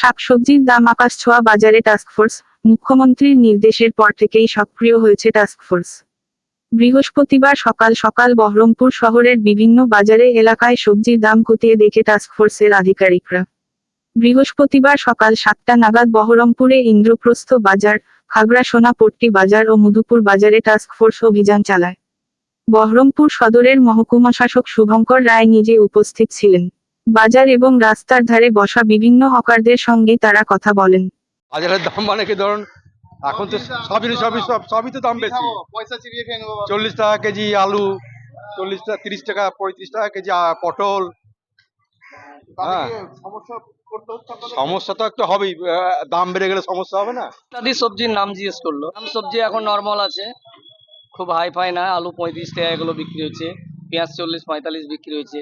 শাকসবজির দাম আকাশ ছোঁয়া বাজারে টাস্কফোর্স মুখ্যমন্ত্রীর নির্দেশের পর থেকেই সক্রিয় হয়েছে টাস্কফোর্স বৃহস্পতিবার সকাল সকাল বহরমপুর শহরের বিভিন্ন বাজারে এলাকায় সবজির দাম খতিয়ে দেখে টাস্কফোর্সের আধিকারিকরা। বৃহস্পতিবার সকাল সাতটা নাগাদ বহরমপুরে ইন্দ্রপ্রস্থ বাজার, খাগড়া সোনাপট্টি বাজার ও মধুপুর বাজারে টাস্কফোর্স অভিযান চালায়। বহরমপুর সদরের মহকুমা শাসক শুভঙ্কর রায় নিজে উপস্থিত ছিলেন। বাজার এবং রাস্তার ধারে বসা বিভিন্ন হকারদের সঙ্গে তারা কথা বলেন। বাজারের দাম মানে কি? ধরুন এখন তো সবই সবই সব সবই তো দাম বেশি। পয়সা চিবিয়ে খেয়ে নেব চল্লিশ টাকা কেজি আলু চল্লিশ টাকা তিরিশ টাকা পঁয়ত্রিশ টাকা কেজি পটল। হ্যাঁ। সমস্যা করতে হচ্ছে আপনাদের? সমস্যা তো একটা হবেই আহ, দাম বেড়ে গেলে সমস্যা হবে না? ইত্যাদি সবজির নাম জিজ্ঞেস করল। সবজি এখন নর্মাল আছে। খুব হাই ফাই না আলু পঁয়ত্রিশ টাকা এগুলো বিক্রি হচ্ছে। পেঁয়াজ চল্লিশ পঁয়তাল্লিশ বিক্রি হচ্ছে।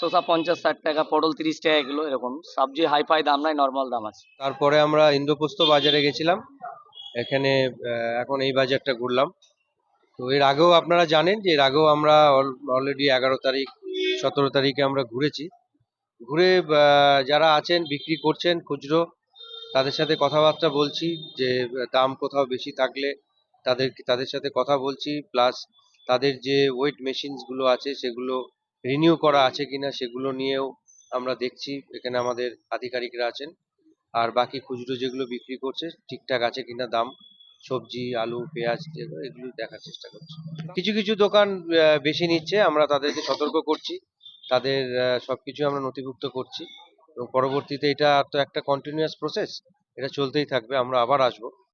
শসা পঞ্চাশ, ষাট টাকা, পটল তিরিশ টাকা এগুলো এরকম। সবজি হাই ফাই দাম নাই নর্মাল দাম আছে। তারপরে আমরা ইন্দ্রপ্রস্থ বাজারে গেছিলাম। এখানে এখন এই বাজারটা ঘুরলাম। তো এর আগেও আপনারা জানেন যে, এর আগেও আমরা অলরেডি এগারো তারিখ, সতেরো তারিখে আমরা ঘুরেছি। ঘুরে যারা আছেন, বিক্রি করছেন খুচরো, তাদের সাথে কথাবার্তা বলছি যে, দাম কোথাও বেশি থাকলে তাদের তাদের সাথে কথা বলছি। প্লাস তাদের যে ওয়েট মেশিনসগুলো আছে, সেগুলো রিনিউ করা আছে কিনা সেগুলো নিয়েও আমরা দেখছি। এখানে আমাদের আধিকারিকরা আছেন। আর বাকি খুচরো যেগুলো বিক্রি করছে ঠিকঠাক আছে কিনা দাম? সবজি আলু পেঁয়াজ এগুলো দেখার চেষ্টা করছি। কিছু কিছু দোকান বেশি নিচ্ছে। আমরা তাদেরকে সতর্ক করছি। তাদের আহ, সবকিছু আমরা নথিভুক্ত করছি। এবং পরবর্তীতে এটা তো একটা কন্টিনিউয়াস প্রসেস এটা চলতেই থাকবে। আমরা আবার আসব।